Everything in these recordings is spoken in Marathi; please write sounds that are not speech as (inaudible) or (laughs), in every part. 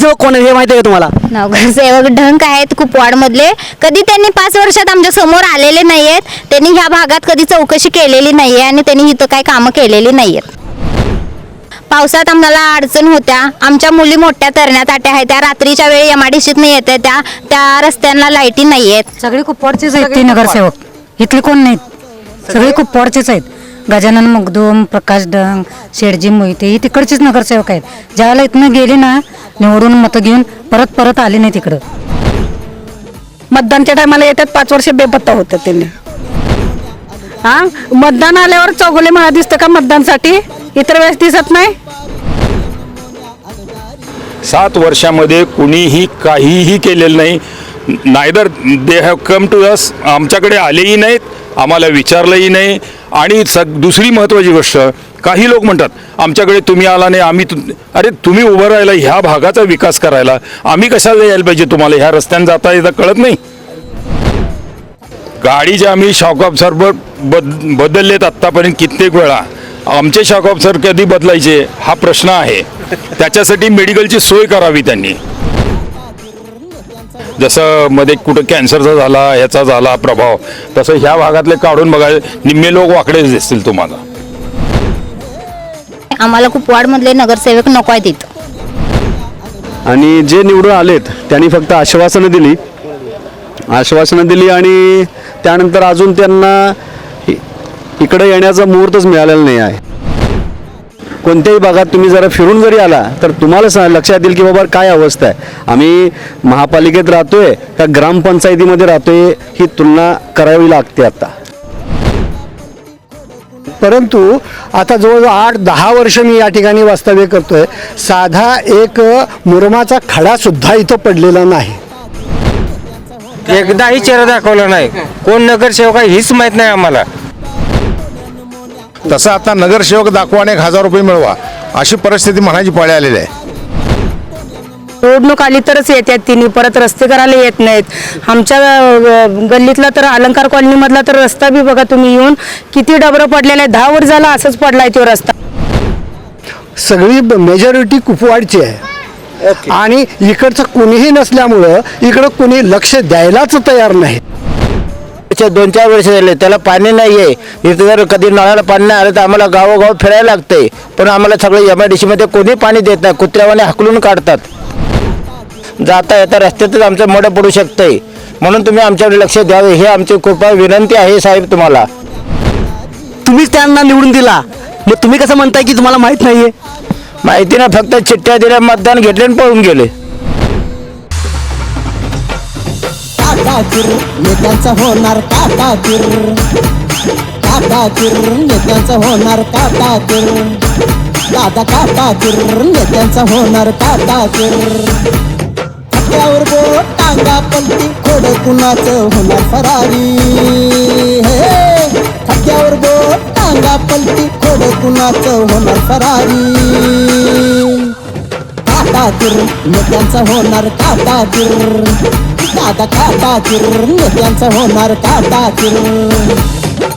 नगरसेवक कोण आहे हे माहिती आहे का तुम्हाला? नगरसेवक ढंक आहेत कुपवाड मधले कधी त्यांनी पाच वर्षात आमच्यासमोर आलेले नाहीयेत. त्यांनी ह्या भागात कधी चौकशी केलेली नाहीये आणि त्यांनी इथं काय कामं केलेली नाहीयेत. पावसात आम्हाला अडचण होत्या. आमच्या मुली मोठ्या तरण्यात आट्या आहेत. त्या रात्रीच्या वेळी एमआयडीसीत नाही येते त्या त्या रस्त्यांना लाईटी नाही आहेत. सगळे कुपवाडचेच आहेत ते नगरसेवक. इथले कोण नाहीत? सगळे कुपवाडचेच आहेत. गजानन मुगदूम प्रकाश डंग शेडजी मोहिते हे तिकडचेच नगरसेवक आहेत. ज्यावेळेला इथनं गेले ना निवडून मतं घेऊन परत परत आले नाही तिकडं. मतदानच्या टायमाला येतात पाच वर्ष बेपत्ता होतात त्यांनी. हा? मतदान आल्यावर चौगुले मला दिसतं का मतदानसाठी? इतर वेळेस दिसत नाही? सात वर्षामध्ये कुणीही काहीही केलेलं नाही. Neither they have come to us आमच्याकडे आलेही नाहीत आम्हाला विचारलंही नाही. आणि सग दुसरी महत्त्वाची गोष्ट काही लोक म्हणतात आमच्याकडे तुम्ही आला नाही आम्ही अरे तुम्ही उभं राहिला ह्या भागाचा विकास करायला आम्ही कशाला यायला पाहिजे तुम्हाला ह्या रस्त्यानं जाता येता कळत नाही. गाडीचे आम्ही शॉक ऑब्झर्वर बद बदललेत आत्तापर्यंत कित्येक वेळा आमचे शॉक ऑफसर कधी बदलायचे हा प्रश्न आहे. त्याच्यासाठी मेडिकलची सोय करावी त्यांनी. जसं मध्ये कुठं कॅन्सरचा झाला ह्याचा झाला प्रभाव तसं ह्या भागातले काढून बघा निम्मे लोक वाकडेच दिसतील तुम्हाला. आम्हाला कुपवाड मधले नगरसेवक नको आहेत इथं. आणि जे निवडून आलेत त्यांनी फक्त आश्वासनं दिली. आश्वासनं दिली आणि त्यानंतर अजून त्यांना इकडे येण्याचा मुहूर्तच मिळालेला नाही आहे. कोणत्याही भागात तुम्ही जरा फिरून जरी आला तर तुम्हाला लक्षात येईल की बाबा काय अवस्था आहे. आम्ही महापालिकेत राहतोय का ग्रामपंचायतीमध्ये राहतोय ही तुलना करावी लागते आता. परंतु आता जवळजवळ आठ दहा वर्ष मी या ठिकाणी वास्तव्य करतोय. साधा एक मुरमाचा खडा सुद्धा इथं पडलेला नाही. एकदाही चेहरा दाखवला नाही. कोण नगरसेवक आहे हीच माहीत नाही आम्हाला. तसं आता नगरसेवक दाखवा आणि एक हजार रुपये मिळवा. अशी परिस्थिती म्हणायची पाळी आलेली आहे. निवडणूक आली तरच येतात तिन्ही. परत रस्ते करायला येत नाहीत. आमच्या अं, गल्लीतला तर अलंकार कॉलनीमधला तर रस्ता बी बघा तुम्ही येऊन. किती डबरं पडलेला आहे दहा वर्ष झाला असंच पडलाय तो रस्ता. सगळी मेजॉरिटी कुपवाडची आहे. आणि इकडचं कुणीही नसल्यामुळं इकडं कुणी लक्ष द्यायलाच तयार नाही. दोन चार वर्ष झाले त्याला पाणी नाही आहे इथं जर कधी नळाला पाणी नाही आलं तर आम्हाला गावोगाव फिरायला लागतंय पण आम्हाला सगळं एम आय डी मध्ये कोणी पाणी देत नाही कुत्र्यावाने हाकलून काढतात. जाता येता रस्त्यातच आमचं मडं पडू शकतंय. म्हणून तुम्ही आमच्याकडे लक्ष द्यावे. हे आमची कृपा विनंती आहे साहेब तुम्हाला. तुम्हीच त्यांना निवडून दिला. मग तुम्ही कसं म्हणताय की तुम्हाला माहीत नाहीये? माहिती ना फक्त चिठ्ठ्या दिल्या मतदान घेतले आणि पळून गेले. काकाकीर नेत्यांचा होणार काकाकीर काकाकीर नेत्यांचा होणार काकाकीर दादा काकाकीर नेत्यांचा होणार काकाकीर थक्क्यावर बोट टांगा पलटी खोड कुणाचं होणार फरारी? हे थक्क्यावर बोट टांगा पलटी खोड कुणाचं होणार फरारी? काटाकीर नेत्यांचा होणार काटाकीर दादा काटाकीर नेत्यांचा होणार काटाकीर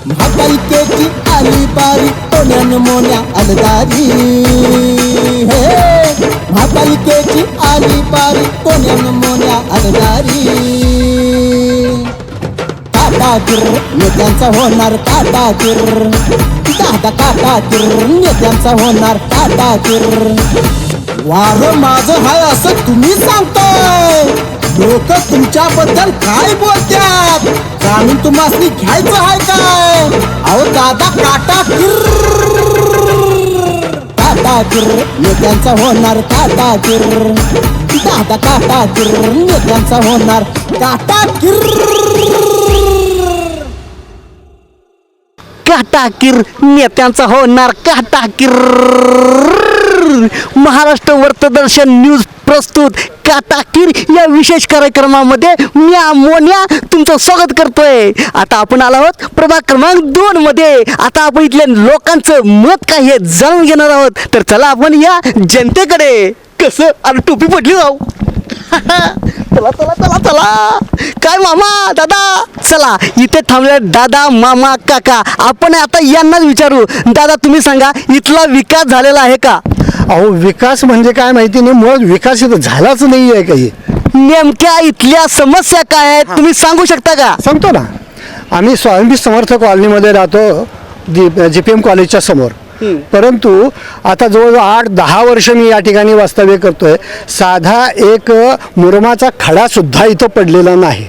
महापालिकेची आली बारी कोण्यान मोन्या अलदारी. हे महापालिकेची आली बारी कोण्यान मोन्या अलदारी. काटाकीर नेत्यांचा होणार काटाकीर दादा काटाकीर नेत्यांचा होणार काटाकीर वार माझं हाय असं तुम्ही सांगताय. लोक तुमच्याबद्दल काय बोलतात जाणून तुम्हाला घ्यायचं आहे काय? अहो दादा काटा काटा किर नेत्यांचा होणार काटा किर दादा काटा किर नेत्यांचा होणार काटा काटाकीर नेत्यांचा होणार काटाकीर महाराष्ट्र वर्तदर्शन न्यूज प्रस्तुत काटाकीर या विशेष कार्यक्रमामध्ये मी मोन्या तुमचं स्वागत करतोय. आता आपण आलो आहोत प्रभाग क्रमांक दोन मध्ये. आता आपण इथल्या लोकांचं मत काय हे जाणून घेणार आहोत. तर चला आपण या जनतेकडे. कसं? अरे टोपी पडली जाऊ चला चला चला चला. काय मामा दादा? चला इथे थांबले दादा मामा काका. आपण आता यांनाच विचारू. दादा तुम्ही सांगा इथला विकास झालेला आहे का? अहो विकास म्हणजे काय माहिती नाही मुळात विकास इथं झालाच नाही आहे काही. नेमक्या इथल्या समस्या काय आहेत तुम्ही सांगू शकता का? सांगतो ना. आम्ही स्वावलंबी समर्थ कॉलनीमध्ये राहतो जी जी पी एम कॉलेजच्या समोर. परंतु आता जवळजवळ आठ दहा वर्ष मी या ठिकाणी वास्तव्य करतोय. साधा एक मुरमाचा खडा सुद्धा इथं पडलेला नाही.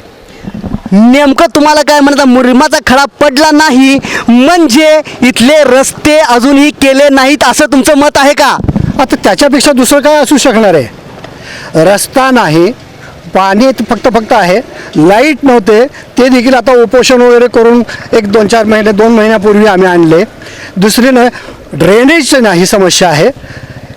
नेमकं तुम्हाला काय म्हणता मुरिमाचा खडा पडला नाही म्हणजे इथले रस्ते अजूनही केले नाहीत असं तुमचं मत आहे का? आता त्याच्यापेक्षा दुसरं काय असू शकणार आहे? रस्ता नाही पाणी फक्त फक्त आहे लाइट नव्हते ते देखील आता उपोषण वगैरे करून एक दोन चार महिने दोन महिन्यापूर्वी आम्ही आणले. दुसरीनं ड्रेनेजची नाही समस्या आहे.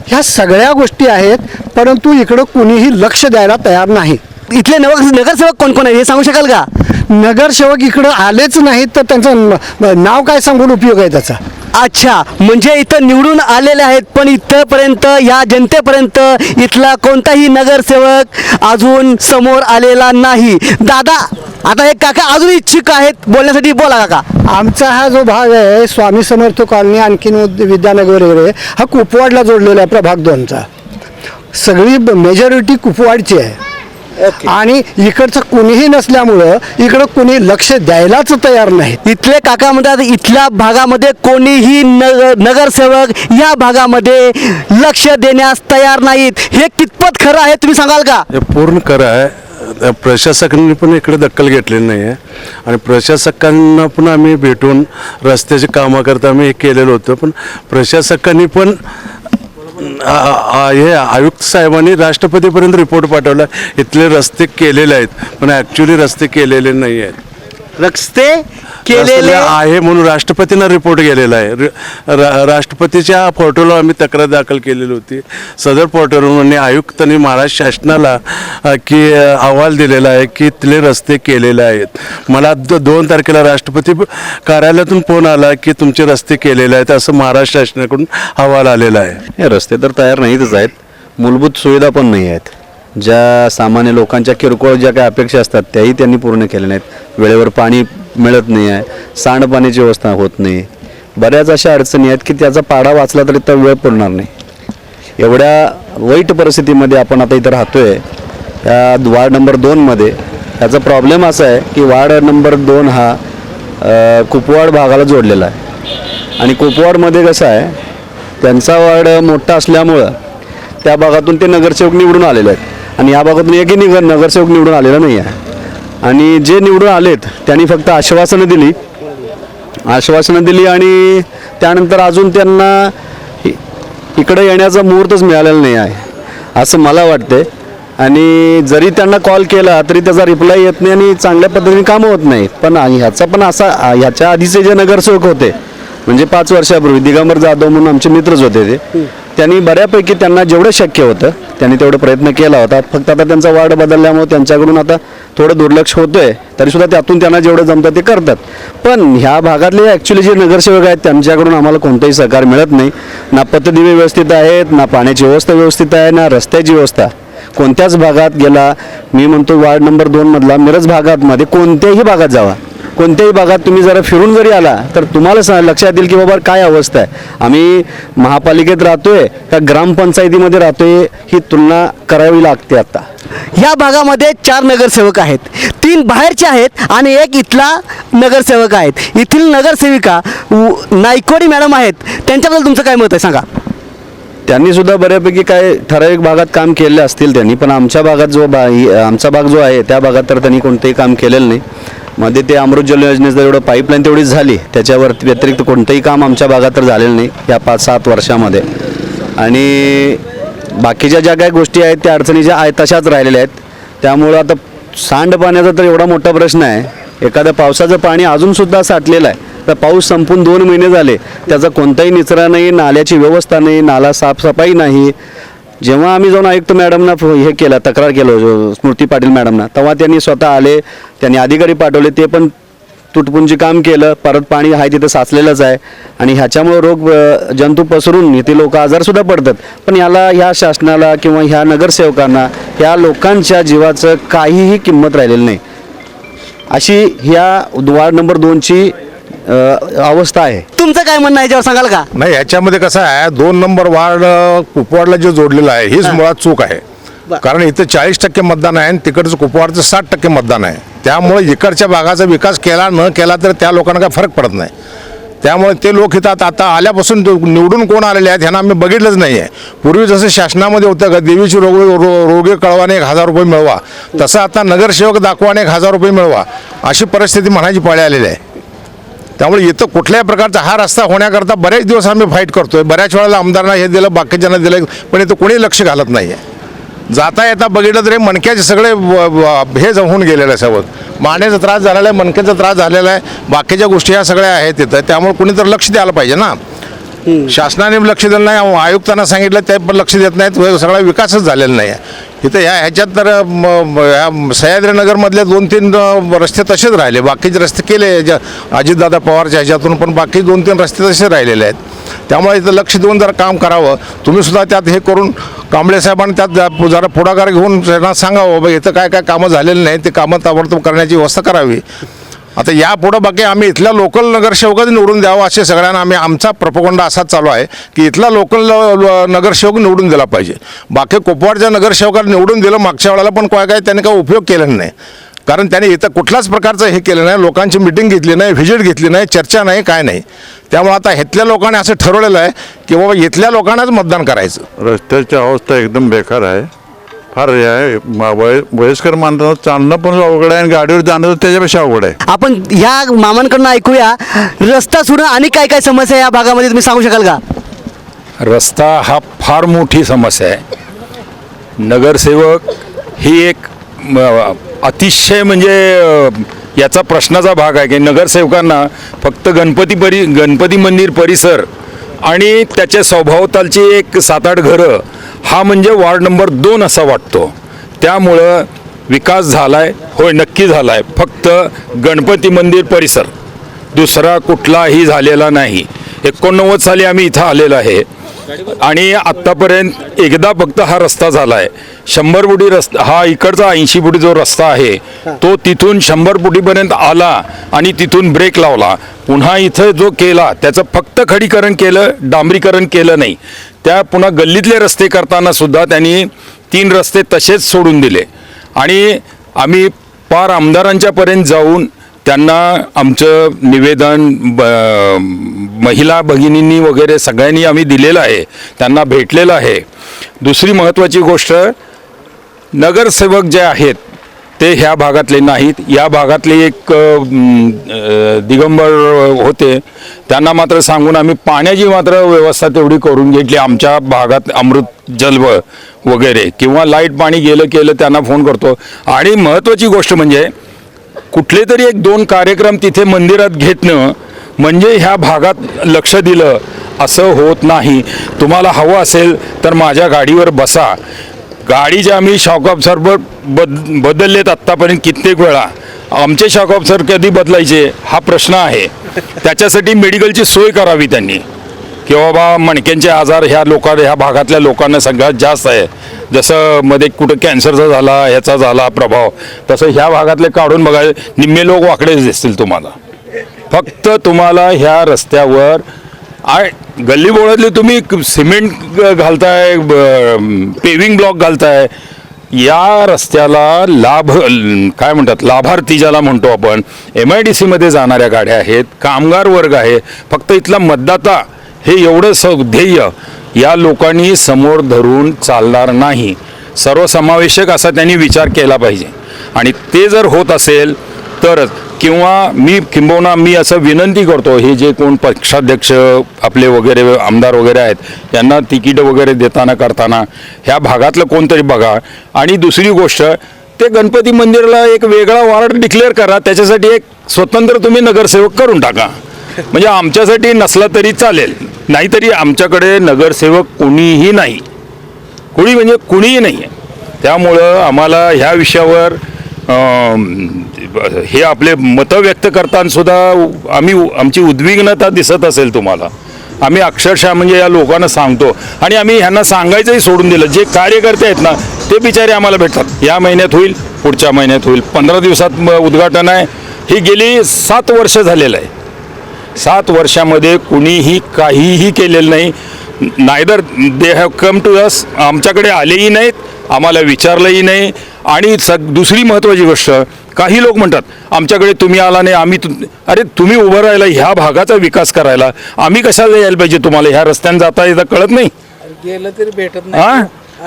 ह्या सगळ्या गोष्टी आहेत परंतु इकडं कुणीही लक्ष द्यायला तयार नाही. इथले नगर नगरसेवक कोण कोण आहे हे सांगू शकाल का? नगरसेवक इकडं आलेच नाहीत तर त्यांचं न- नाव काय सांगून उपयोग आहे त्याचा? अच्छा म्हणजे इथं निवडून आलेले आहेत पण इथंपर्यंत या जनतेपर्यंत इथला कोणताही नगरसेवक अजून समोर आलेला नाही. दादा आता हे काका अजून इच्छुक आहेत बोलण्यासाठी बोला काका. आमचा हा जो भाग आहे स्वामी समर्थ कॉलनी आणखीन उद- विद्यानगर वगैरे हा कुपवाडला जोडलेला आहे प्रभाग दोनचा. सगळी मेजॉरिटी कुपवाडची आहे. आणि इकडचं कुणीही नसल्यामुळं इकडं कुणी लक्ष द्यायलाच तयार नाही. इथले काका म्हणतात इथल्या भागामध्ये कोणीही नगर नगरसेवक या भागामध्ये लक्ष देण्यास तयार नाहीत. हे कितपत खरं आहे तुम्ही सांगाल का? हे पूर्ण खरं आहे. प्रशासकांनी पण इकडे दखल घेतलेली नाही आहे. आणि प्रशासकांना पण आम्ही भेटून रस्त्याची कामं करता आम्ही हे केलेलं होतं. पण प्रशासकांनी पण हे आयुक्त साहेबांनी राष्ट्रपतीपर्यंत रिपोर्ट पाठवला. इथले रस्ते केलेले आहेत पण ॲक्च्युली रस्ते केलेले नाही आहेत रस्ते केलेले आहे म्हणून राष्ट्रपतींना रिपोर्ट गेलेला आहे. र- राष्ट्रपतीच्या फोटोला आम्ही तक्रार दाखल केलेली होती. सदर पोर्टलवरून आयुक्तांनी महाराष्ट्र शासनाला की अहवाल दिलेला आहे की इथले रस्ते केलेले आहेत. मला दोन तारखेला राष्ट्रपती कार्यालयातून फोन आला की तुमचे रस्ते केलेले आहेत असं महाराष्ट्र शासनाकडून अहवाल आलेला आहे. हे रस्ते तर तयार नाहीतच आहेत. मूलभूत सुविधा पण नाही आहेत. ज्या सामान्य लोकांच्या किरकोळ ज्या काही अपेक्षा असतात त्याही त्यांनी पूर्ण केल्या नाहीत. वेळेवर पाणी मिळत नाही आहे सांडपाण्याची व्यवस्था होत नाही. बऱ्याच अशा अडचणी आहेत की त्याचा पाडा वाचला तरी तर वेळ पुरणार नाही. एवढ्या वाईट परिस्थितीमध्ये आपण आता इथं राहतो आहे या वार्ड नंबर दोनमध्ये त्याचा प्रॉब्लेम असा आहे की वार्ड नंबर दोन हा कुपवाड भागाला जोडलेला आहे. आणि कुपवाडमध्ये कसं आहे त्यांचा वार्ड मोठा असल्यामुळं त्या भागातून ते नगरसेवक निवडून आलेले आहेत. आणि याबाबत एकही निग नगरसेवक निवडून आलेला नाही आहे आणि जे निवडून आलेत त्यांनी फक्त आश्वासनं दिली. आश्वासनं दिली आणि त्यानंतर अजून त्यांना इकडे येण्याचा मुहूर्तच मिळालेला नाही आहे असं मला वाटते आणि जरी त्यांना कॉल केला तरी त्याचा रिप्लाय येत नाही आणि चांगल्या पद्धतीने कामं होत नाहीत पण ह्याचा पण असा ह्याच्या आधीचे जे नगरसेवक होते म्हणजे पाच वर्षापूर्वी दिगंबर जाधव म्हणून आमचे मित्रच होते ते त्यांनी बऱ्यापैकी त्यांना जेवढं शक्य होतं त्यांनी तेवढा प्रयत्न केला होता. फक्त आता त्यांचा वार्ड बदलल्यामुळे त्यांच्याकडून आता थोडं दुर्लक्ष होतंय तरीसुद्धा त्यातून त्यांना जेवढं जमतं ते करतात. पण ह्या भागातले ॲक्च्युली जे नगरसेवक आहेत त्यांच्याकडून आम्हाला कोणतंही सहकार मिळत नाही. ना पतदिवे व्यवस्थित आहेत ना पाण्याची व्यवस्था व्यवस्थित आहे ना रस्त्याची व्यवस्था. कोणत्याच भागात गेला मी म्हणतो वार्ड नंबर दोनमधला मिरज भागात मध्ये कोणत्याही भागात जावा. कोणत्याही भागात तुम्ही जरा फिरून जरी आला तर तुम्हाला स- लक्षात येईल की बाबा काय अवस्था आहे. आम्ही महापालिकेत राहतोय का ग्रामपंचायतीमध्ये राहतोय ही तुलना करावी लागते आता. या भागामध्ये चार नगरसेवक आहेत. तीन बाहेरचे आहेत आणि एक इथला नगरसेवक आहेत. इथील नगरसेविका नायकोडी मॅडम आहेत. त्यांच्याबद्दल तुमचं काय मत आहे सांगा. त्यांनी सुद्धा बऱ्यापैकी काय ठराविक भागात काम केले असतील त्यांनी पण आमच्या भागात जो बा आमचा भाग जो आहे त्या भागात तर त्यांनी कोणतंही काम केलेलं नाही. मध्ये ते अमृत जल योजनेचं एवढं पाईपलाईन तेवढीच झाली त्याच्यावर व्यतिरिक्त कोणतंही काम आमच्या भागात तर झालेलं नाही या पाच सात वर्षामध्ये. आणि बाकीच्या ज्या काही गोष्टी आहेत त्या अडचणी ज्या आहेत तशाच राहिलेल्या आहेत. त्यामुळं आता सांडपाण्याचा तर एवढा मोठा प्रश्न आहे. एखाद्या पावसाचं पाणी अजूनसुद्धा साठलेलं आहे. तर पाऊस संपून दोन महिने झाले. त्याचा कोणताही निचरा नाही नाल्याची व्यवस्था नाही नाला साफसफाई नाही. जेव्हा आम्ही जाऊन आयुक्त मॅडमना हे केलं तक्रार केलं स्मृती पाटील मॅडमना तेव्हा त्यांनी स्वतः आले त्यांनी अधिकारी पाठवले ते पण तुटपुंजी काम केलं परत पाणी आहे तिथं साचलेलंच आहे. आणि ह्याच्यामुळं रोग जंतू पसरून इथे लोक आजारसुद्धा पडतात. पण याला ह्या शासनाला किंवा ह्या नगरसेवकांना ह्या लोकांच्या जीवाचं काहीही किंमत राहिलेली नाही. अशी ह्या वार्ड नंबर दोनची अवस्था आहे. तुमचं काय म्हणणं आहे याच्यावर सांगाल का? नाही याच्यामध्ये कसं आहे दोन नंबर वार्ड कुपवाडला जे जोडलेलं आहे हीच मुळात चूक आहे. कारण इथं चाळीस टक्के मतदान आहे आणि तिकडचं कुपवाडचं साठ टक्के मतदान आहे. त्यामुळे इकडच्या भागाचा विकास केला न केला तर त्या लोकांना काय फरक पडत नाही. त्यामुळे ते लोक इथं आता- आता आल्यापासून निवडून कोण आलेले आहेत ह्यांना आम्ही बघितलंच नाही आहे पूर्वी जसं शासनामध्ये होतं का देवीची रोग रो- रोगे कळवाने एक हजार रुपये मिळवा. तसं आता नगरसेवक दाखवाने एक हजार रुपये मिळवा. अशी परिस्थिती म्हणायची पाळी आलेली आहे. त्यामुळे इथं कुठल्याही प्रकारचा हा रस्ता होण्याकरता बरेच दिवस आम्ही फाईट करतोय. बऱ्याच वेळेला आमदारांना हे दिलं बाकीच्यांना दिलं पण इथं कोणी लक्ष घालत नाही आहे जाता येता बघितलं तरी मणक्याचे सगळे हे होऊन गेलेलं आहे सोबत मानेचा त्रास झालेला आहे मणक्याचा त्रास झालेला आहे. बाकीच्या गोष्टी ह्या सगळ्या आहेत तिथं त्यामुळे कुणी तर लक्ष द्यायला पाहिजे ना. शासनाने लक्ष दिलं नाही आयुक्तांना सांगितलं ते पण लक्ष देत नाहीत. व सगळा विकासच झालेला नाही आहे इथं ह्या ह्याच्यात तर ह्या सह्याद्रीनगरमधले दोन तीन रस्ते तसेच राहिले. बाकीचे रस्ते केले. ज्या अजितदादा पवारच्या ह्याच्यातून पण बाकी दोन तीन रस्ते तसे राहिलेले आहेत. त्यामुळे इथं लक्ष देऊन जरा काम करावं. तुम्ही सुद्धा त्यात हे करून कांबळे साहेबांनी त्यात जरा पुढाकार घेऊन त्यांना सांगावं बाबा इथं काय काय कामं झालेली नाही ते कामं ताबडतोब करण्याची व्यवस्था करावी. आता या पुढं बाकी आम्ही इथल्या लोकल नगरसेवकच निवडून द्यावं असे सगळ्यांना आम्ही आमचा प्रपगंड असाच चालू आहे की इथला लोकल नगरसेवक निवडून दिला पाहिजे. बाकी कोपवाडच्या नगरसेवकाला निवडून दिलं मागच्या वेळेला पण काय काय त्यांनी काय उपयोग केलेला नाही. कारण त्यांनी इथं कुठल्याच प्रकारचं हे केलं नाही लोकांची मिटिंग घेतली नाही व्हिजिट घेतली नाही चर्चा नाही काय नाही. त्यामुळे आता इथल्या लोकांनी असं ठरवलेलं आहे की बाबा इथल्या लोकांनाच मतदान करायचं. रस्त्याची अवस्था एकदम बेकार आहे. फार हे आहे. म- वय वयस्कर माणसाला चालणं पण अवघड आहे आणि गाडीवर जाणं त्याच्यापेक्षा अवघड आहे. आपण ह्या मामांकडनं ऐकूया. रस्ता सोडून आणि काय काय समस्या या भागामध्ये तुम्ही सांगू शकाल का? रस्ता हा फार मोठी समस्या आहे. नगरसेवक ही एक म, अतिशय म्हणजे अ, याचा प्रश्नाचा भाग आहे की नगरसेवकांना फक्त गणपती परी गणपती मंदिर परिसर आणि त्याच्या सभोवतालची एक सात आठ घरं हा म्हणजे वार्ड नंबर दोन असा वाटतो. त्यामुळं विकास झाला आहे होय नक्की झाला आहे फक्त गणपती मंदिर परिसर. दुसरा कुठलाही झालेला नाही. एकोणनव्वद साली आम्ही इथं आलेलो आहे. आणि आत्तापर्यंत एकदा फक्त हा रस्ता झाला आहे शंभर फुटी रस्ता हा इकडचा ऐंशी फुटी जो रस्ता आहे तो तिथून शंभर फुटीपर्यंत आला आणि तिथून ब्रेक लावला. पुन्हा इथं जो केला त्याचं फक्त खडीकरण केलं डांबरीकरण केलं नाही. त्या पुन्हा गल्लीतले रस्ते करताना सुद्धा त्यांनी तीन रस्ते तसेच सोडून दिले. आणि आम्ही पार आमदारांच्यापर्यंत जाऊन त्यांना आमचं निवेदन ब महिला भगिनींनी वगैरे सगळ्यांनी आम्ही दिलेलं आहे. त्यांना भेटलेलं आहे. दुसरी महत्त्वाची गोष्ट नगरसेवक जे आहेत ते ह्या भागातले नाहीत. या भागातले एक दिगंबर होते. त्यांना मात्र सांगून आम्ही पाण्याची मात्र व्यवस्था तेवढी करून घेतली. आमच्या भागात अमृत जल्व वगैरे किंवा लाइट पाणी गेलं केलं त्यांना फोन करतो. आणि महत्त्वाची गोष्ट म्हणजे कुठले तरी एक दोन कार्यक्रम तिथे मंदिरात घेतणं म्हणजे ह्या भागात लक्ष दिलं असं होत नाही. तुम्हाला हवं असेल तर माझ्या गाडीवर बसा. गाडीचे आम्ही शॉक ऑब्झर्वर बद बदललेत आत्तापर्यंत कित्येक वेळा. आमचे शॉक ऑफसर कधी बदलायचे? हा प्रश्न आहे. त्याच्यासाठी मेडिकलची सोय करावी त्यांनी. की बाबा मणक्यांचे आजार ह्या लोकां ह्या भागातल्या लोकांना सगळ्यात जास्त आहे. जसं मध्ये कुठं कॅन्सरचा झाला ह्याचा झाला प्रभाव तसं ह्या भागातले काढून बघा निम्मे लोक वाकडेच दिसतील तुम्हाला. फक्त तुम्हाला ह्या रस्त्यावर आय गल्ली बोळातले तुम्ही सिमेंट घालताय पेविंग ब्लॉक घालताय या रस्त्याला लाभ काय म्हणतात लाभार्थी ज्याला म्हणतो आपण एम आय डी सीमध्ये जाणाऱ्या गाड्या आहेत कामगार वर्ग आहे फक्त इथला मतदाता हे एवढं स ध्येय या लोकांनी समोर धरून चालणार नाही. सर्वसमावेशक असा त्यांनी विचार केला पाहिजे. आणि ते जर होत असेल तरच किंवा मी किंबहुना मी असं विनंती करतो हे जे कोण पक्षाध्यक्ष आपले वगैरे आमदार वगैरे आहेत त्यांना तिकीटं वगैरे देताना करताना ह्या भागातलं कोणतरी बघा. आणि दुसरी गोष्ट ते गणपती मंदिराला एक वेगळा वॉर्ड डिक्लेअर करा त्याच्यासाठी एक स्वतंत्र तुम्ही नगरसेवक करून टाका. म्हणजे आमच्यासाठी नसला तरी चालेल. नाहीतरी आमच्याकडे नगरसेवक कोणीही नाही. कोणी म्हणजे कुणीही नाही आहे. त्यामुळं आम्हाला ह्या विषयावर हे आपले मतं व्यक्त करतानासुद्धा आम्ही आमची उद्विग्नता दिसत असेल तुम्हाला. आम्ही अक्षरशः म्हणजे या लोकांना सांगतो. आणि आम्ही ह्यांना सांगायचंही सोडून दिलं. जे कार्यकर्ते आहेत ना ते बिचारे आम्हाला भेटतात. या महिन्यात होईल पुढच्या महिन्यात होईल. पंधरा दिवसात उद्घाटन आहे. ही गेली सात वर्ष झालेलं आहे. सात वर्षामध्ये कुणीही काहीही केलेलं नाही. Neither they have come to us आमच्याकडे आलेही नाहीत आम्हाला विचारलंही नाही. आणि सग दुसरी महत्त्वाची गोष्ट काही लोक म्हणतात आमच्याकडे तुम्ही आला नाही आम्ही तु अरे तुम्ही उभं राहिला ह्या भागाचा विकास करायला आम्ही कशाला यायला पाहिजे तुम्हाला? ह्या रस्त्याने जाता येता कळत नाही. गेलं तरी भेटत हा?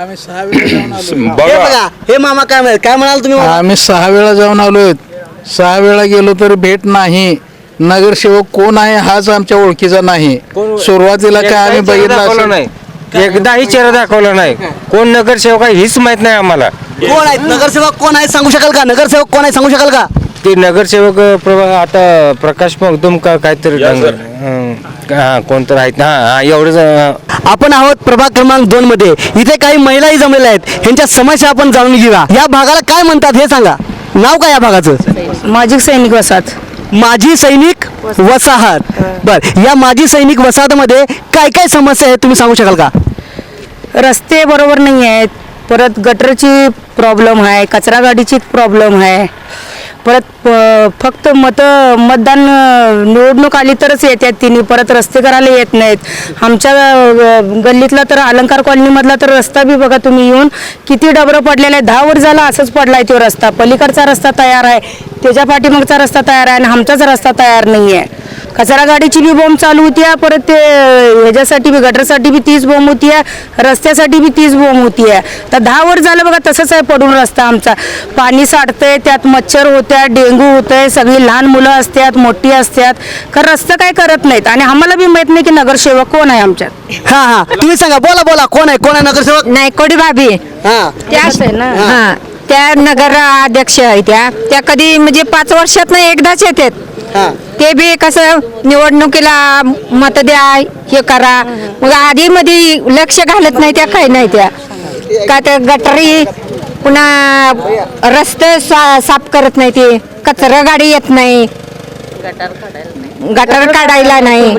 आम्ही सहा वेळा जाऊन आलो. (clears throat) हे बघा बघा हे मामा काय म्हणाल काय म्हणाल तुम्ही? आम्ही सहा वेळा जाऊन आलोय. सहा वेळा गेलो तरी भेट नाही. नगरसेवक कोण आहे हाच आमच्या ओळखीचा नाही. सुरुवातीला काय आम्ही बघितलं दाखवलं असेल. नाही. एकदाही चेहरा दाखवला नाही. कोण नगरसेवक आहे हीच माहीत नाही आम्हाला. कोण आहेत नगरसेवक कोण आहेत सांगू शकाल का? नगरसेवक कोण आहे सांगू शकाल का? ते नगरसेवक प्रभा आता प्रकाश मगदुम का काहीतरी डांगर हं, हा कोणतर आहेत. ना हा हा, एवढंच अं, आपण आहोत प्रभाग क्रमांक दोन मध्ये. इथे काही महिलाही जमलेल्या आहेत. ह्यांच्या समस्या आपण जाणून घेऊया. या भागाला काय म्हणतात हे सांगा. नाव काय या भागाचं? माजी सैनिक वसात माजी सैनिक वसाहत. बर या माजी सैनिक वसाहतमध्ये काय काय समस्या आहेत तुम्ही सांगू शकाल का? रस्ते बरोबर नाही आहेत परत गटरची प्रॉब्लेम आहे कचरा गाडीची प्रॉब्लेम आहे. परत फक्त मत मतदान निवडणूक आली तरच येतात तिन्ही. परत रस्ते करायला येत नाहीत. आमच्या गल्लीतला तर अलंकार कॉलनीमधला तर रस्ता बी बघा तुम्ही येऊन. किती डबरं पडलेला आहे दहा वर झाला असंच पडला आहे तो रस्ता. पलीकडचा रस्ता तयार आहे. त्याच्या पाठीमागचा रस्ता तयार आहे आणि आमचाच रस्ता तयार नाही आहे कचरा गाडीची बी बोंब चालू होती आहे परत ते ह्याच्यासाठी बी गटरसाठी बी तीच बोंब होती आहे रस्त्यासाठी बी तीच बोंब होती आहे तर दहा वर झालं बघा तसंच आहे पडून रस्ता आमचा. पाणी साठतंय त्यात मच्छर होत्या डेंगू होतंय सगळी लहान मुलं असतात मोठी असतात खरं रस्ता काय करत नाहीत आणि आम्हाला बी माहीत नाही की नगरसेवक कोण आहे आमच्यात. हा हा. तुम्ही सांगा बोला बोला कोण आहे? कोण आहे नगरसेवक? नायकोडी भाभी. हा. त्या हा. त्या नगर अध्यक्ष आहे त्या त्या कधी म्हणजे पाच वर्षात एकदाच येतात. हा. ते बी कसं निवडणुकीला मत द्या हे करा. मग आधी मध्ये लक्ष घालत नाही त्या काही नाही त्या. का त्या गटारी पुन्हा रस्ते सा- साफ करत नाही ते. कचरा गाडी येत नाही. गटार काढायला नाही.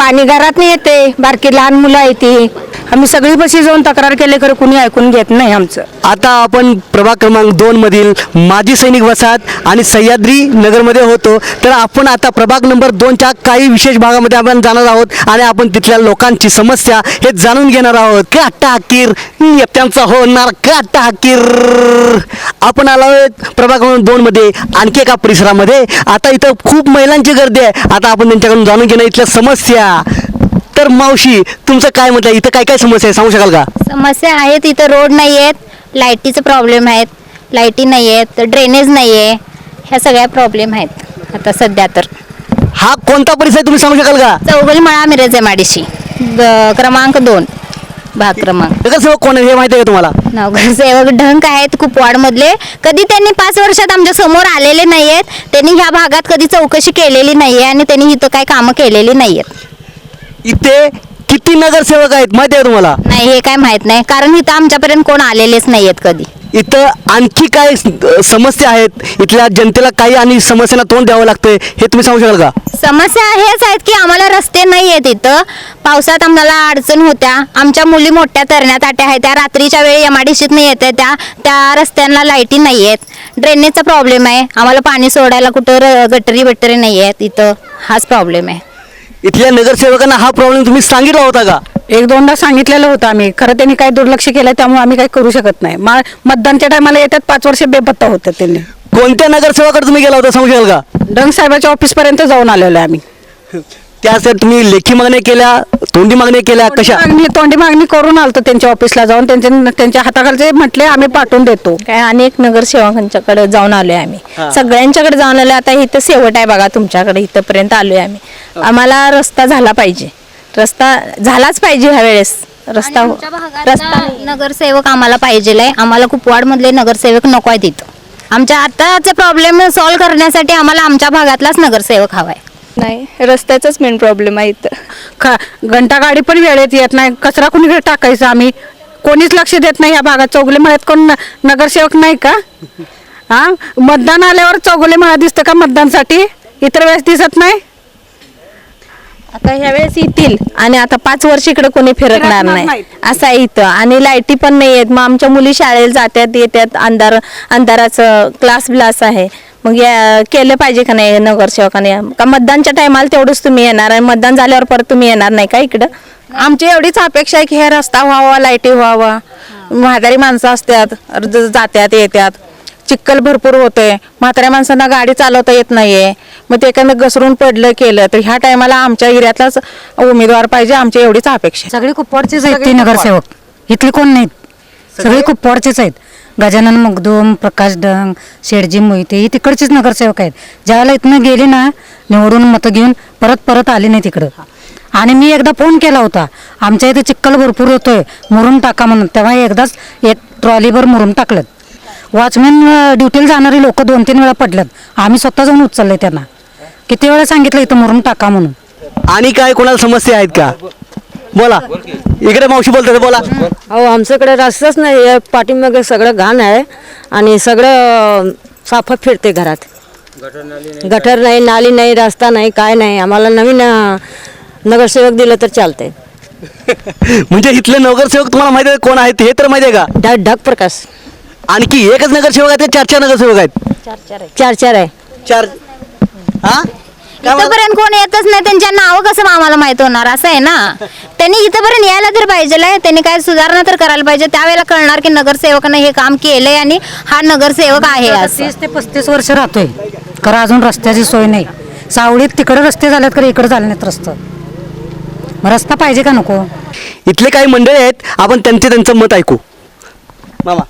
पाणी घरात नाही येते. बारकी लहान मुलं आहे ती. आम्ही सगळी पशी जाऊन तक्रार केले खरं कुणी ऐकून घेत नाही आमचं. आता आपण प्रभाग क्रमांक दोन मधील माजी सैनिक वसाहत आणि सह्याद्री नगरमध्ये होतो. तर आपण आता प्रभाग नंबर दोनच्या काही विशेष भागामध्ये आपण जाणार आहोत आणि आपण तिथल्या लोकांची समस्या हे जाणून घेणार आहोत. काटा हाकीर त्यांचा होणार काटा हाकीर आपण आलो आहोत प्रभाग क्रमांक दोन मध्ये आणखी एका परिसरामध्ये. आता इथं खूप महिलांची गर्दी आहे. आता आपण त्यांच्याकडून जाणून घेणार इथल्या समस्या. तर मावशी तुमचं काय आहे इथं काय काय समस्या आहे? सांगू शकाल का? समस्या आहेत. इथं रोड नाही आहेत लाईटीचे प्रॉब्लेम आहेत. लाईटी नाही आहेत ड्रेनेज नाही आहे ह्या सगळ्या प्रॉब्लेम आहेत. आता सध्या तर. हा कोणता परिसर आहे तुम्ही सांगू शकाल का? चौगलमळा मिरज एमआयडीसी क्रमांक दोन. भाग क्रमांक. नगरसेवक कोण आहे? हे माहिती आहे का तुम्हाला? नगरसेवक ढंक आहेत खूप वार्डमधले कधी त्यांनी पाच वर्षात आमच्यासमोर आलेले नाही आहेत त्यांनी ह्या भागात कधी चौकशी केलेली नाही आहे आणि त्यांनी इथं काही कामं केलेली नाही आहेत इथे किती नगरसेवक आहेत माहिती आहे तुम्हाला? नाही हे काय माहीत नाही. कारण इथं आमच्यापर्यंत कोण आलेलेच नाही आहेत कधी. इथं आणखी काय स- समस्या आहेत. इथल्या जनतेला काही आणि समस्यांना तोंड द्यावं लागतंय. हे तुम्ही सांगू शकाल का? समस्या हेच आहेत की आम्हाला रस्ते नाही आहेत इथं. पावसात आम्हाला अडचण होत्या. आमच्या मुली मोठ्या तरण्यात आट्या आहेत. त्या रात्रीच्या वेळी एमआयडीसीत नाही येते त्या त्या रस्त्यांना लाईटी नाही आहेत. ड्रेनेजचा प्रॉब्लेम आहे. आम्हाला पाणी सोडायला कुठं र- गटरी बटरी नाही आहेत. इथं हाच प्रॉब्लेम आहे. इथल्या नगरसेवकांना हा प्रॉब्लेम तुम्ही सांगितला होता का? एक दोनदा सांगितलेलं होतं आम्ही. खरं त्यांनी काही दुर्लक्ष केलं त्यामुळे आम्ही काही करू शकत नाही. मा- मतदानच्या टायमाला येतात पाच वर्ष बेपत्ता होतात त्यांनी. कोणत्या नगरसेवकाकडे तुम्ही गेला होता सांगू शकाल का? डंग साहेबाच्या ऑफिस पर्यंत जाऊन आलेलो आहे आम्ही. (laughs) त्यासाठी तुम्ही लेखी मागण्या केल्या तोंडी मागण्या केल्या कशा? मागणी तोंडी मागणी करून आलतो त्यांच्या ऑफिसला जाऊन त्यांच्या त्यांच्या हाताखालचे म्हटले आम्ही पाठवून देतो. काय अनेक नगरसेवकांच्याकडे जाऊन आलोय आम्ही. सगळ्यांच्याकडे जाऊन आलोय आता इथं शेवट आहे बघा तुमच्याकडे इथंपर्यंत आलोय आम्ही. आम्हाला रस्ता झाला पाहिजे. रस्ता झालाच पाहिजे ह्या वेळेस रस्ता रस्ता नगरसेवक आम्हाला पाहिजे आम्हाला कुपवाड मधले नगरसेवक नको आहेत इथं. आमच्या आताचे प्रॉब्लेम सॉल्व्ह करण्यासाठी आम्हाला आमच्या भागातलाच नगरसेवक हवाय. नाही रस्त्याचाच मेन प्रॉब्लेम आहे इथं. खा घंटा गाडी पण वेळेत येत नाही कचरा कुणीकडे टाकायचा आम्ही? कोणीच लक्ष देत नाही या भागात. चौगले मळ्यात कोण न- नगरसेवक नाही का? हा? मतदान आल्यावर चौगले मळा दिसतं का मतदानसाठी? इतर वेळेस दिसत नाही? आता ह्या वेळेस येतील आणि आता पाच वर्ष इकडे कोणी फिरकणार फिरकणार नाही. नाहीत. असं आहे इथं. आणि लाईटी पण नाही आहेत. मग आमच्या मुली शाळेला जातात येतात. अंधार अंधाराचं क्लास ब्लास आहे. मग या केलं पाहिजे का नाही नगरसेवकाने? का मतदानच्या टायमाला तेवढंच तुम्ही येणार आणि मतदान झाल्यावर परत तुम्ही येणार नाही का इकडं? आमची एवढीच अपेक्षा आहे की हे रस्ता व्हावा लाईटी व्हावा. म्हातारी माणसं असतात ज- जात्यात येत्यात. चिक्कल भरपूर होतोय. म्हाताऱ्या माणसांना गाडी चालवता येत नाहीये. मग ते एखादं घसरून पडलं केलं तर ह्या टायमाला आमच्या एरियातलाच उमेदवार पाहिजे आमची एवढीच अपेक्षा आहे. सगळे आहेत. ते नगरसेवक. इथले कोण नाहीत? सगळे कुपवाडचेच आहेत. गजानन मगदूम प्रकाश डंग शेडजी मोहिते ही तिकडचेच नगरसेवक आहेत. ज्यावेळेला इथनं गेले ना निवडून मतं घेऊन परत परत आले नाही तिकडं. आणि मी एकदा फोन केला होता. आमच्या इथे चिक्कल भरपूर होतोय मुरून टाका म्हणून. तेव्हा एकदाच एक ट्रॉलीभर मुरून टाकलं. वॉचमॅन ड्युटीला जाणारी लोक दोन तीन वेळा पडल्यात. आम्ही स्वतः जाऊन उचललंय त्यांना. किती वेळा सांगितलं इथं मुरून टाका म्हणून. आणि काय कोणाला समस्या आहेत का? बोला. इकडे मावशी बोलतात बोला. अहो आमच्याकडे रस्ताच नाही आहे. पाठीमागे सगळं घाण आहे आणि सगळं साफत फिरते घरात. गटर नाही नाली नाही रस्ता नाही काय नाही. आम्हाला नवीन अं, नगरसेवक दिलं तर चालतंय. (laughs) म्हणजे इथले नगरसेवक तुम्हाला माहिती आहे कोण आहेत? हे तर माहिती आहे का? ढग प्रकाश आणखी एकच नगरसेवक आहेत का चार चार नगरसेवक आहेत? चार चार आहे. चार हा? इथपर्यंत कोण येतच नाही त्यांच्या नाव कसं आम्हाला माहीत होणार? असं आहे ना? त्यांनी इथपर्यंत यायला तर पाहिजे त्यांनी काय सुधारणा तर करायला पाहिजे. त्यावेळेला कळणार की नगरसेवकानं हे काम केलंय आणि हा नगरसेवक आहे तीस ते पस्तीस वर्ष राहतोय. खरं अजून रस्त्याची सोय नाही. सावळीत तिकडे रस्ते झालेत खरं इकडे झाले नाहीत रस्ता. मग रस्ता पाहिजे का नको? इथले काही मंडळी आहेत आपण त्यांचे त्यांचं मत ऐकू. मामा.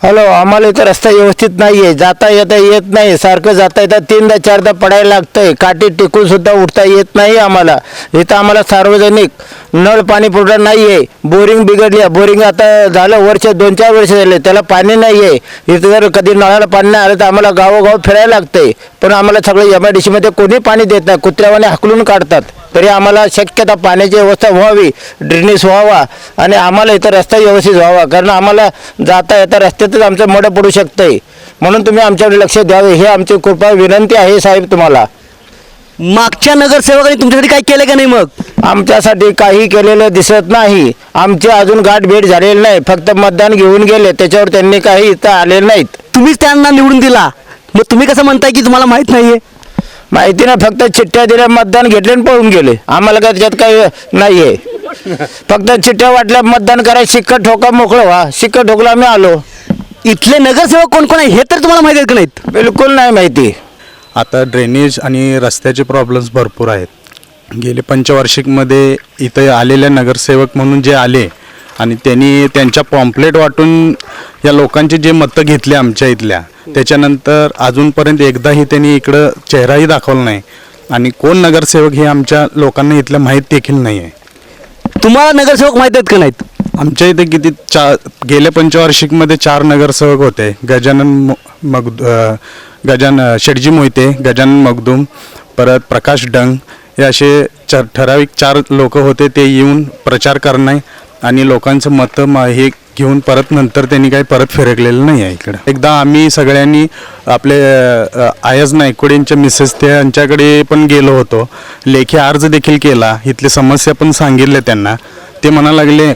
हॅलो आम्हाला इथं रस्ता व्यवस्थित नाही आहे जाता येता येत नाही. सारखं जाता येता तीनदा चारदा पडायला लागतंय. काठी टिकून सुद्धा उठता येत नाही आम्हाला. इथं आम्हाला सार्वजनिक नळ पाणी पुरवठा नाही आहे बोरिंग बिघडली. आहे बोरिंग आता झालं वर्ष दोन चार वर्ष झाले. त्याला पाणी नाही आहे इथं जर कधी नळाला पाणी नाही आलं तर आम्हाला गावोगाव फिरायला लागतंय. पण आम्हाला सगळं एम आय डी सीमध्ये कोणी पाणी देत नाही. कुत्र्यावाने हाकलून काढतात. तरी आम्हाला शक्यता पाण्याची व्यवस्था व्हावी ड्रेनेज व्हावा आणि आम्हाला इथं रस्ता व्यवस्थित व्हावा. कारण आम्हाला जाता येता रस्त्यातच आमचं मडं पडू शकतंय. म्हणून तुम्ही आमच्याकडे लक्ष द्यावे. हे आमची कृपा विनंती आहे साहेब तुम्हाला. मागच्या नगरसेवकांनी तुमच्यासाठी काय केलं का नाही मग? आमच्यासाठी काही केलेलं दिसत नाही. आमची अजून गाठ भेट झालेली नाही. फक्त मतदान घेऊन गेले. त्याच्यावर त्यांनी काही इथं आले नाहीत. तुम्हीच त्यांना निवडून दिला. मग तुम्ही कसं म्हणताय की तुम्हाला माहीत नाहीये? माहिती ना फक्त चिठ्ठ्या दिल्या मतदान घेतले आणि पळून गेले. आम्हाला काय त्याच्यात काही नाहीये. फक्त चिठ्ठ्या वाटल्या मतदान करायला शिक्का ठोका मोकळं व्हा. शिक्का ठोकला आम्ही आलो. इथले नगरसेवक कोण कोण आहे? हे तर तुम्हाला माहिती आहेत का नाहीत? बिलकुल नाही माहिती. आता ड्रेनेज आणि रस्त्याचे प्रॉब्लेम्स भरपूर आहेत. गेले पंचवार्षिकमध्ये इथं आलेले नगरसेवक म्हणून जे आले आणि त्यांनी त्यांच्या पॉम्पलेट वाटून या लोकांचे जे मतं घेतले आमच्या इथल्या त्याच्यानंतर अजूनपर्यंत एकदाही त्यांनी इकडं चेहराही दाखवला नाही. आणि कोण नगरसेवक हे आमच्या लोकांना इथल्या माहीत देखील नाही आहे तुम्हाला नगरसेवक माहीत आहेत का नाहीत? आमच्या इथे किती चा गेल्या पंचवार्षिकमध्ये चार नगरसेवक होते. गजानन मो- मग अ, गजान शेटजी मोहिते गजानन मगदूम परत प्रकाश डंग हे असे चार ठराविक चार लोक होते ते येऊन प्रचार करणे आणि लोकांचं मतं म हे घेऊन परत नंतर त्यांनी काही परत फिरकलेलं नाही आहे इकडं. एकदा आम्ही सगळ्यांनी आपले आयज नायकोडेंच्या मिसेस ते यांच्याकडे पण गेलो होतो. लेखी अर्ज देखील केला. इथली समस्या पण सांगितल्या त्यांना. ते म्हणा लागले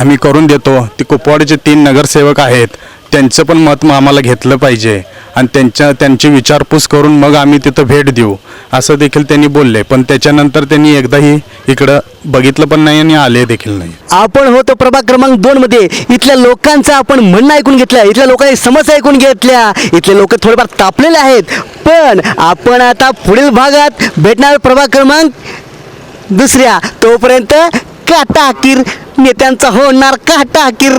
आम्ही करून देतो. ते कुपवाडचे तीन नगरसेवक आहेत. त्यांचं पण मत मग आम्हाला घेतलं पाहिजे. आणि त्यांच्या त्यांची विचारपूस करून मग आम्ही तिथं भेट देऊ. असं देखील त्यांनी बोलले. पण त्याच्यानंतर त्यांनी एकदाही इकडं बघितलं पण नाही आणि आले देखील नाही. आपण होतो प्रभाग क्रमांक दोन मध्ये. इथल्या लोकांचं आपण म्हणणं ऐकून घेतलं. इथल्या लोकांनी समस्या ऐकून घेतल्या. इथले लोक थोडेफार तापलेले आहेत. पण आपण आता पुढील भागात भेटणार प्रभाग क्रमांक दुसऱ्या. तोपर्यंत काटाकीर नेत्यांचा होणार काटाकीर.